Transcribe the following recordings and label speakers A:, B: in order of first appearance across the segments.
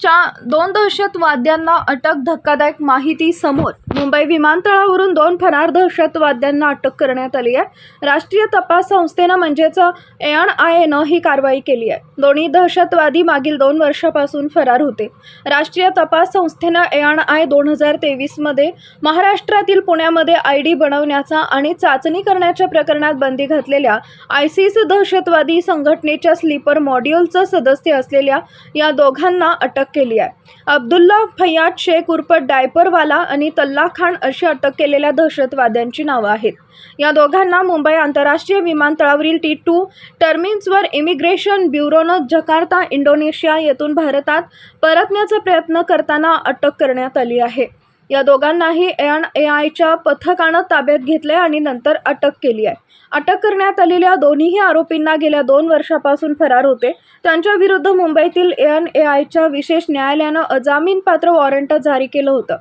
A: च्या दोन दहशतवाद्यांना अटक धक्कादायक माहिती समोर. मुंबई विमानतळावरून दोन फरार दहशतवाद्यांना अटक करण्यात आली आहे. राष्ट्रीय तपास संस्थेनं म्हणजेच एन आय एनं ही कारवाई केली आहे. दोन्ही दहशतवादी मागील दोन वर्षापासून फरार होते. राष्ट्रीय तपास संस्थेनं एन आय दोन हजार तेवीसमध्ये महाराष्ट्रातील पुण्यामध्ये आय डी बनवण्याचा आणि चाचणी करण्याच्या प्रकरणात बंदी घातलेल्या आयसीस दहशतवादी संघटनेच्या स्लीपर मॉड्यूलचं सदस्य असलेल्या या दोघांना अटक केली आहे. अब्दुल्ला फैयाद शेख उर्फ डायपरवाला आणि तल्ला खान अशी अटक केलेल्या दहशतवाद्यांची नावं आहेत. या दोघांना मुंबई आंतरराष्ट्रीय विमानतळावरील टी टू टर्मिन्सवर इमिग्रेशन ब्युरोनं जकार्ता इंडोनेशिया येथून भारतात परतण्याचा प्रयत्न करताना अटक करण्यात आली आहे. या दोघांनाही एन ए आयच्या पथकानं ताब्यात घेतले आणि नंतर अटक केली आहे. अटक करण्यात आलेल्या दोन्हीही आरोपींना गेल्या दोन वर्षापासून फरार होते. त्यांच्या विरुद्ध मुंबईतील एन ए आयच्या विशेष न्यायालयानं अजामीनपात्र वॉरंट जारी केलं होतं.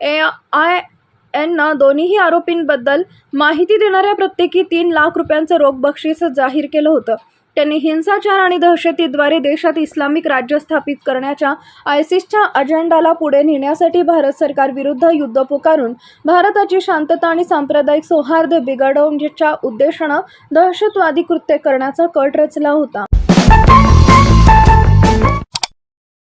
A: ए आय एननं दोन्हीही आरोपींबद्दल माहिती देणाऱ्या प्रत्येकी तीन लाख रुपयांचं रोख बक्षीस जाहीर केलं होतं. त्यांनी हिंसाचार आणि दहशतीद्वारे देशात इस्लामिक राज्य स्थापित करण्याच्या आयसिसच्या अजेंडाला पुढे नेण्यासाठी भारत सरकारविरुद्ध युद्ध पुकारून भारताची शांतता आणि सांप्रदायिक सौहार्द बिघडवण्याच्या उद्देशानं दहशतवादी कृत्य करण्याचा कट रचला होता.